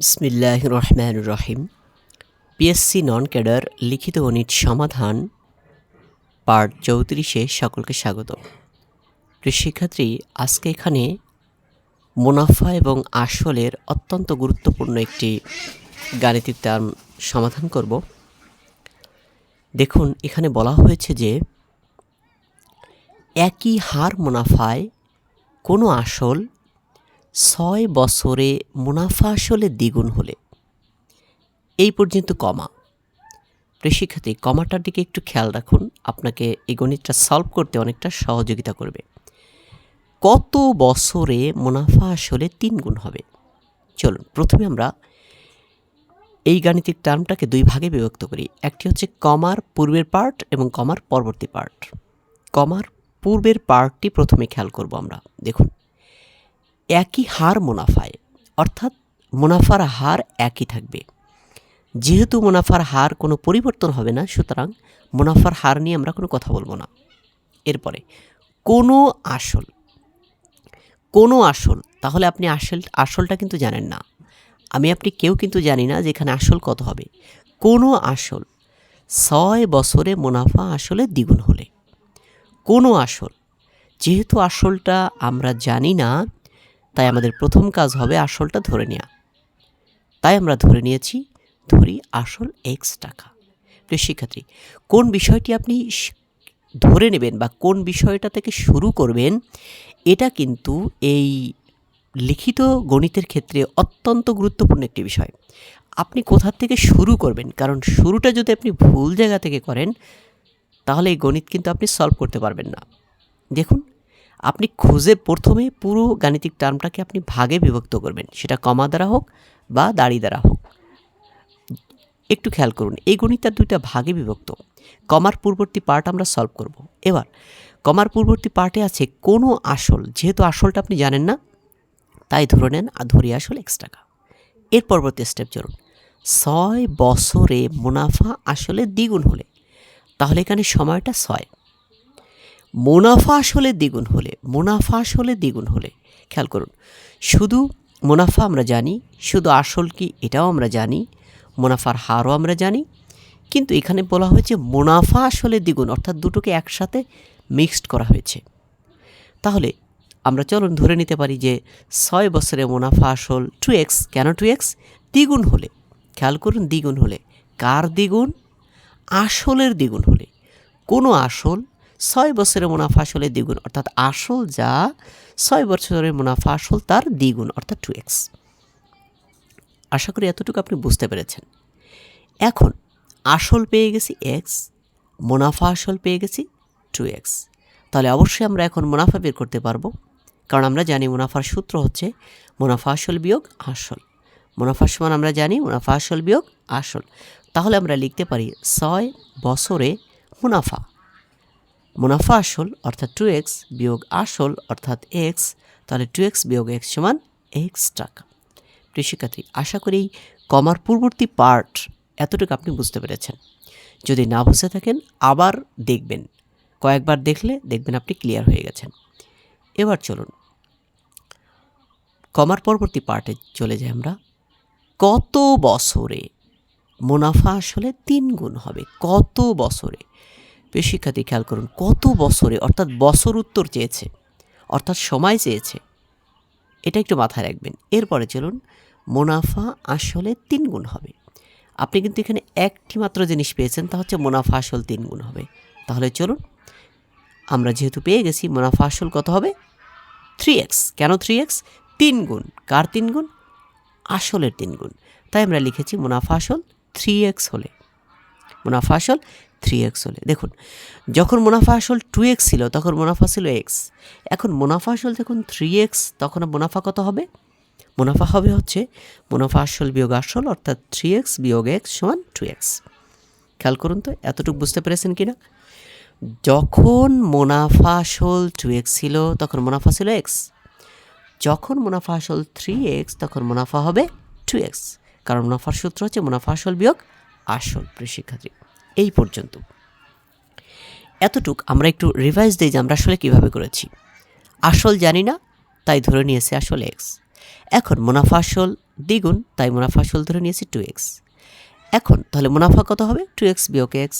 বিসমিল্লাহ রহমান রহিম পিএসসি নন ক্যাডার লিখিত গণিত সমাধান পার্ট চৌত্রিশে সকলকে স্বাগত প্রিয় শিক্ষার্থী, আজকে এখানে মুনাফা এবং আসলের অত্যন্ত গুরুত্বপূর্ণ একটি গাণিতিক টার্ম সমাধান করব। দেখুন, এখানে বলা হয়েছে যে একই হার মুনাফায় কোনো আসল ছয় বছরে মুনাফা আসলে দ্বিগুণ হলে। এই পর্যন্ত কমা। শিক্ষার্থী, কমাটার দিকে একটু খেয়াল রাখুন, আপনাকে এই গণিতটা সলভ করতে অনেকটা সহযোগিতা করবে। কত বছরে মুনাফা আসলে তিন গুণ হবে? চলুন, প্রথমে আমরা এই গাণিতিক টার্মটাকে দুই ভাগে বিভক্ত করি। একটি হচ্ছে কমার পূর্বের পার্ট এবং কমার পরবর্তী পার্ট কমার পূর্বের পার্টটি প্রথমে খেয়াল করব আমরা। দেখুন একই হার মুনাফায়, অর্থাৎ মুনাফার হার একই থাকবে। যেহেতু মুনাফার হার কোনো পরিবর্তন হবে না, সুতরাং মুনাফার হার নিয়ে আমরা কোনো কথা বলব না। এরপরে, কোনো আসল কোনো আসল, তাহলে আপনি আসল, আসলটা কিন্তু জানেন না। আমি, আপনি কেউ কিন্তু জানি না যে এখানে আসল কত হবে। কোনো আসল, ছয় বছরে মুনাফা আসলে দ্বিগুণ হলে। কোনো আসল, যেহেতু আসলটা আমরা জানি না তাই আমাদের প্রথম কাজ হবে আসলটা ধরে নেওয়া তাই আমরা ধরে নিয়েছি, ধরি আসল এক্স টাকা। প্রিয় শিক্ষার্থী, কোন বিষয়টি আপনি ধরে নেবেন বা কোন বিষয়টা থেকে শুরু করবেন, এটা কিন্তু এই লিখিত গণিতের ক্ষেত্রে অত্যন্ত গুরুত্বপূর্ণ একটি বিষয়। আপনি কোথা থেকে শুরু করবেন? কারণ শুরুটা যদি আপনি ভুল জায়গা থেকে করেন, তাহলে এই গণিত কিন্তু আপনি সলভ করতে পারবেন না। দেখুন আপনি খুঁজে প্রথমে পুরো গাণিতিক টার্মটাকে আপনি ভাগে বিভক্ত করবেন। সেটা কমা দ্বারা হোক বা দাড়ি দ্বারা হোক। একটু খেয়াল করুন, এই গণিতটা দুইটা ভাগে বিভক্ত। কমার পূর্ববর্তী পার্ট আমরা সলভ করব। এবার, কমার পূর্ববর্তী পার্টে আছে কোনো আসল, যেহেতু আসলটা আপনি জানেন না, তাই ধরে নেন আর ধরি আসল এক্স টাকা। এর পরবর্তী স্টেপ চলুন ছয় বছরে মুনাফা আসলে দ্বিগুণ হলে। তাহলে এখানে সময়টা ছয়। মুনাফা আসলে দ্বিগুণ হলে, মুনাফা আসলে দ্বিগুণ হলে, খেয়াল করুন, শুধু মুনাফা আমরা জানি, শুধু আসল কি এটাও আমরা জানি, মুনাফার হারও আমরা জানি, কিন্তু এখানে বলা হয়েছে মুনাফা আসলে দ্বিগুণ, অর্থাৎ দুটোকে একসাথে মিক্সড করা হয়েছে। তাহলে আমরা চলুন ধরে নিতে পারি যে ছয় বছরে মুনাফা আসল টু এক্স কেন টু এক্স দ্বিগুণ হলে। খেয়াল করুন, দ্বিগুণ হলে। কার দ্বিগুণ? আসলের দ্বিগুণ হলে। কোনো আসল ছয় বছরের মুনাফা আসলে দ্বিগুণ, অর্থাৎ আসল যা ছয় বছরের মুনাফা আসল তার দ্বিগুণ, অর্থাৎ টু এক্স আশা করি এতটুকু আপনি বুঝতে পেরেছেন। এখন, আসল পেয়ে গেছি এক্স মুনাফা আসল পেয়ে গেছি টু এক্স তাহলে অবশ্যই আমরা এখন মুনাফা বের করতে পারব, কারণ আমরা জানি মুনাফার সূত্র হচ্ছে মুনাফা আসল বিয়োগ আসল। মুনাফার সমান আমরা জানি মুনাফা আসল বিয়োগ আসল। তাহলে আমরা লিখতে পারি ছয় বছরে মুনাফা মুনাফা আসল অর্থাৎ টু এক্স বিয়োগ আসল অর্থাৎ এক্স তাহলে টু এক্স বিয়োগ এক্স সমান এক্স টাকা। প্রিয় শিক্ষার্থী, আশা করি কমার পূর্ববর্তী পার্ট এতটুকু আপনি বুঝতে পেরেছেন। যদি না বুঝতে থাকেন, আবার দেখবেন। কয়েকবার দেখলে দেখবেন আপনি ক্লিয়ার হয়ে গেছেন। এবার চলুন। কমার পরবর্তী পার্টে চলে যাই আমরা। কত বছরে মুনাফা আসলে তিন গুণ হবে? কত বছরে? প্রিয় খেয়াল করুন, কত বছরে, অর্থাৎ বছর উত্তর চেয়েছে, অর্থাৎ সময় চেয়েছে। এটা একটু মাথায় রাখবেন। এরপরে চলুন, মুনাফা আসলে তিন গুণ হবে। আপনি কিন্তু এখানে একটি মাত্র জিনিস পেয়েছেন, তা হচ্ছে মুনাফা আসল তিন গুণ হবে। তাহলে চলুন, আমরা যেহেতু পেয়ে গেছি, মুনাফা আসল কত হবে? থ্রি এক্স কেন থ্রি এক্স তিন গুণ। কার তিন গুণ? আসলের তিন গুণ। তাই আমরা লিখেছি মুনাফা আসল থ্রি এক্স হলে। মুনাফা আসল থ্রি এক্স হলে। দেখুন, যখন মুনাফা আসল টু এক্স ছিল, তখন মুনাফা ছিল এক্স এখন মুনাফা আসল যখন থ্রি এক্স তখন মুনাফা কত হবে? মুনাফা হবে হচ্ছে, মুনাফা আসল বিয়োগ আসল, অর্থাৎ থ্রি এক্স বিয়োগ এক্স সমান টু এক্স খেয়াল করুন তো, এতটুকু বুঝতে পেরেছেন কি না যখন মুনাফা আসল টু এক্স ছিল, তখন মুনাফা ছিল এক্স যখন মুনাফা আসল থ্রি এক্স তখন মুনাফা হবে টু এক্স কারণ মুনাফার সূত্র হচ্ছে মুনাফা আসল বিয়োগ আসল, প্রিয় শিক্ষার্থী। এই পর্যন্ত। এতটুক আমরা একটু রিভাইজ দিই যে আমরা আসলে কীভাবে করেছি। আসল জানি না, তাই ধরে নিয়েছে আসল এক্স এখন মুনাফা আসল দ্বিগুণ, তাই মুনাফা আসল ধরে নিয়েছি টু এক্স এখন তাহলে মুনাফা কত হবে? টু এক্স বিয়োগ এক্স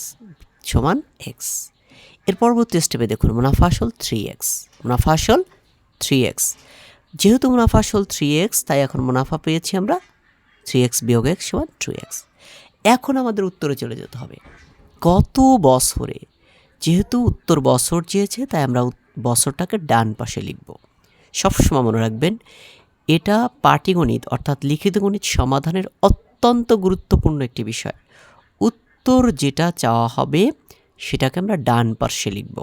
সমান এক্সের পরবর্তী স্টেপে দেখুন, মুনাফা আসল থ্রি এক্স মুনাফা আসল থ্রি এক্স যেহেতু মুনাফা আসল থ্রি এক্স তাই এখন মুনাফা পেয়েছি আমরা থ্রি এক্স বিয়োগ এক্স সমান টু এক্স এখন আমাদের উত্তরে চলে যেতে হবে। কত বছরে, যেহেতু উত্তর বছর চেয়েছে, তাই আমরা বছরটাকে ডান পাশে লিখব। সবসময় মনে রাখবেন, এটা পাটিগণিত, অর্থাৎ লিখিত গণিত সমাধানের অত্যন্ত গুরুত্বপূর্ণ একটি বিষয়। উত্তর যেটা চাওয়া হবে, সেটাকে আমরা ডান পাশে লিখব।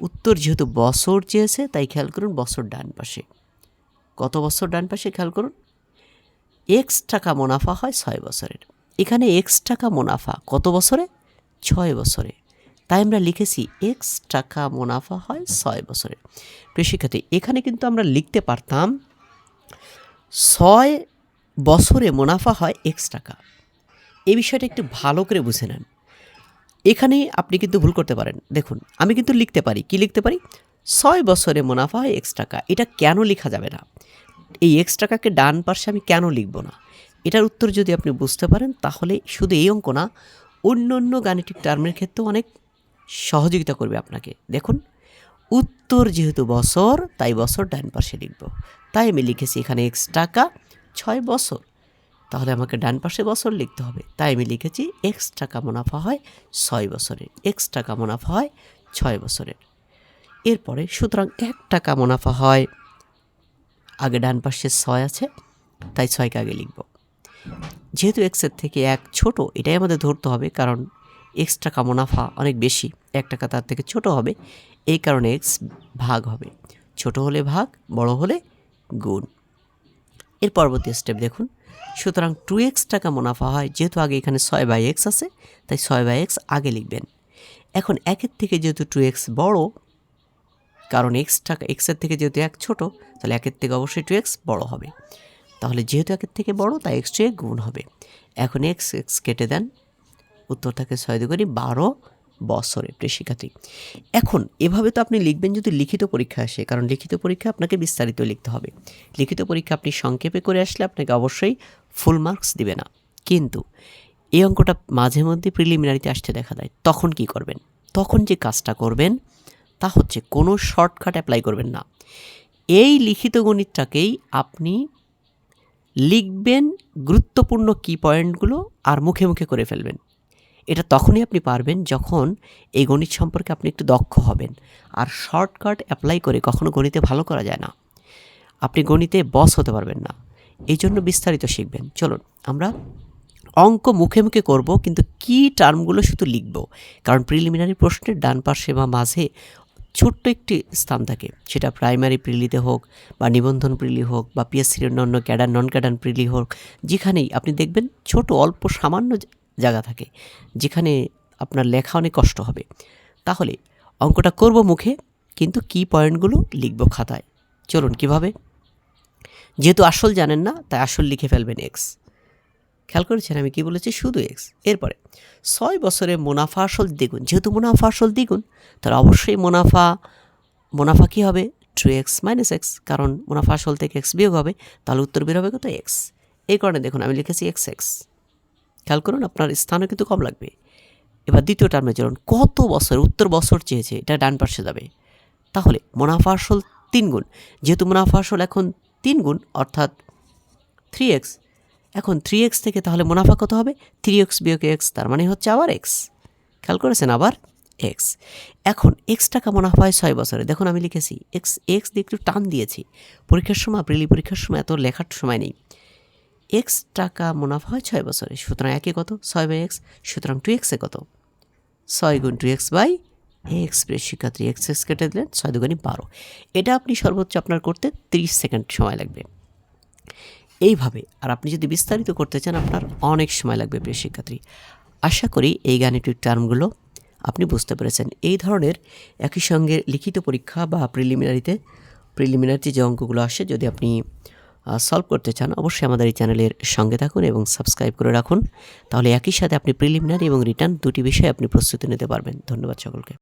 উত্তর যেহেতু বছর চেয়েছে, তাই খেয়াল করুন বছর ডান পাশে। কত বছর ডান পাশে খেয়াল করুন, এক্স টাকা মুনাফা হয় ছয় বছরের। এখানে এক্স টাকা মুনাফা কত বছরে? ছয় বছরে। তাই আমরা লিখেছি এক্স টাকা মুনাফা হয় ছয় বছরে। প্রিয় শিক্ষার্থী, এখানে কিন্তু আমরা লিখতে পারতাম ছয় বছরে মুনাফা হয় এক্স টাকা। এই বিষয়টা একটু ভালো করে বুঝে নেন। এখানে আপনি কিন্তু ভুল করতে পারেন। দেখুন, আমি কিন্তু লিখতে পারি। কি লিখতে পারি? ছয় বছরে মুনাফা হয় এক্স টাকা। এটা কেন লেখা যাবে না? এই এক্স টাকাকে ডান পার্শ্বে আমি কেন লিখব না? এটার উত্তর যদি আপনি বুঝতে পারেন, তাহলে শুধু এই অঙ্ক না অন্য অন্য গাণিতিক টার্মের ক্ষেত্রেও অনেক সহযোগিতা করবে আপনাকে। দেখুন, উত্তর যেহেতু বছর, তাই বছর ডান পাশে লিখব। তাই আমি লিখেছি এখানে এক্স টাকা ছয় বছর। তাহলে আমাকে ডান পাশে বছর লিখতে হবে। তাই আমি লিখেছি এক্স টাকা মুনাফা হয় ছয় বছরের। এক্স টাকা মুনাফা হয় ছয় বছরের। এরপরে সুতরাং এক টাকা মুনাফা হয়, আগে ডান পাশে ছয় আছে, তাই ছয়কে আগে লিখব। যেহেতু এক্সের থেকে এক ছোট, এটাই আমাদের ধরতে হবে, কারণ এক্স টাকা মুনাফা অনেক বেশি, এক টাকা তার থেকে ছোট হবে, এই কারণে এক্স ভাগ হবে। ছোট হলে ভাগ, বড় হলে গুণ। এর পরবর্তী স্টেপ দেখুন। সুতরাং টু এক্স টাকা মুনাফা হয়, যেহেতু আগে এখানে ছয় বাই এক্স আছে, তাই ছয় বাই এক্স আগে লিখবেন। এখন একের থেকে যেহেতু টু এক্স বড়, কারণ এক্স টাকা এক্সের থেকে যেহেতু এক ছোট, তাহলে একের থেকে অবশ্যই টু এক্স বড় হবে। তাহলে যেহেতু একের থেকে বড়, তাই এক্স টু গুণ হবে। এখন এক্স এক্স কেটে দেন। উত্তর থাকে ছয় দুগুণি বারো বছরে প্রিয় শিক্ষার্থী এখন, এভাবে তো আপনি লিখবেন যদি লিখিত পরীক্ষা আসে, কারণ লিখিত পরীক্ষা আপনাকে বিস্তারিত লিখতে হবে। লিখিত পরীক্ষা আপনি সংক্ষেপে করে আসলে আপনাকে অবশ্যই ফুল মার্কস দিবে না। কিন্তু, এই অঙ্কটা মাঝে মধ্যে প্রিলিমিনারিতে আসতে দেখা দেয়। তখন কি করবেন? তখন যে কাজটা করবেন, তা হচ্ছে কোনো শর্টকাট অ্যাপ্লাই করবেন না। এই লিখিত গণিতটাকেই আপনি লিখবেন গুরুত্বপূর্ণ কি পয়েন্টগুলো আর মুখে মুখে করে ফেলবেন। এটা তখনই আপনি পারবেন যখন এই গণিত সম্পর্কে আপনি একটু দক্ষ হবেন। আর শর্টকাট অ্যাপ্লাই করে কখনো গণিতে ভালো করা যায় না। আপনি গণিতে বস হতে পারবেন না। এই জন্য বিস্তারিত শিখবেন। চলুন, আমরা অঙ্ক মুখে মুখে করব, কিন্তু কি টার্মগুলো শুধু লিখব। কারণ প্রিলিমিনারি প্রশ্নের ডান পাশে বা মাঝে ছোট্ট একটি স্থান থাকে। সেটা প্রাইমারি প্রিলিতে হোক বা নিবন্ধন প্রিলি হোক বা পিএসসির অন্যান্য ক্যাডার নন ক্যাডার প্রিলি হোক, যেখানেই আপনি দেখবেন ছোট, অল্প, সামান্য জায়গা থাকে, যেখানে আপনার লেখা অনেক কষ্ট হবে। তাহলে অঙ্কটা করব মুখে, কিন্তু কি পয়েন্টগুলো লিখব খাতায়। চলুন কীভাবে? যেহেতু আসল জানেন না, তাই আসল লিখে ফেলবেন এক্স খেয়াল করেছেন? আমি কি বলেছি? শুধু এক্স এরপরে, ছয় বছরে মুনাফা আসল দ্বিগুণ। যেহেতু মুনাফা আসল দ্বিগুণ, তাহলে অবশ্যই মুনাফা মুনাফা কী হবে? টু এক্স মাইনাস এক্স কারণ মুনাফা আসল থেকে এক্স বিয়োগ হবে, তাহলে উত্তর বের হবে কত? এক্স এই কারণে দেখুন, আমি লিখেছি এক্স এক্স খেয়াল করুন, আপনার স্থানও কিন্তু কম লাগবে। এবার দ্বিতীয় টার্মে চলুন। কত বছর, উত্তর বছর চেয়েছে, এটা ডান পাশে যাবে। তাহলে মুনাফা আসল তিন গুণ। যেহেতু মুনাফা আসল এখন তিন গুণ, অর্থাৎ থ্রি এক্স এখন থ্রি এক্স থেকে তাহলে মুনাফা কত হবে? থ্রি এক্স বিয়োগ এক্স তার মানে হচ্ছে আবার এক্স খেয়াল করেছেন? আবার এক্স এখন এক্স টাকা মুনাফা হয় ছয় বছরে। দেখুন আমি লিখেছি এক্স এক্স দিয়ে একটু টান দিয়েছি। পরীক্ষার সময় প্রিলি পরীক্ষার সময় এত লেখার সময় নেই। এক্স টাকা মুনাফা হয় ছয় বছরে, সুতরাং একে কত? ছয় বাই এক্স সুতরাং টু এক্সে কত? ছয় গুণ টু এক্স বাই এক্স শিক্ষার্থী এক্স এক্স কেটে দিলেন, ছয় দুগুণি বারো। এটা আপনি সর্বোচ্চ আপনার করতে তিরিশ সেকেন্ড সময় লাগবে। এইভাবে। আর আপনি যদি বিস্তারিত করতে চান, আপনার অনেক সময় লাগবে, প্রিয় শিক্ষার্থী। আশা করি এই গাণিতিক টার্মগুলো আপনি বুঝতে পেরেছেন। এই ধরনের একই সঙ্গে লিখিত পরীক্ষা বা প্রিলিমিনারিতে প্রিলিমিনারিতে যে অঙ্কগুলো আসে, যদি আপনি সলভ করতে চান, অবশ্যই আমাদের এই চ্যানেলের সঙ্গে থাকুন এবং সাবস্ক্রাইব করে রাখুন। তাহলে একই সাথে আপনি প্রিলিমিনারি এবং রিটার্ন দুটি বিষয়ে আপনি প্রস্তুতি নিতে পারবেন। ধন্যবাদ সকলকে।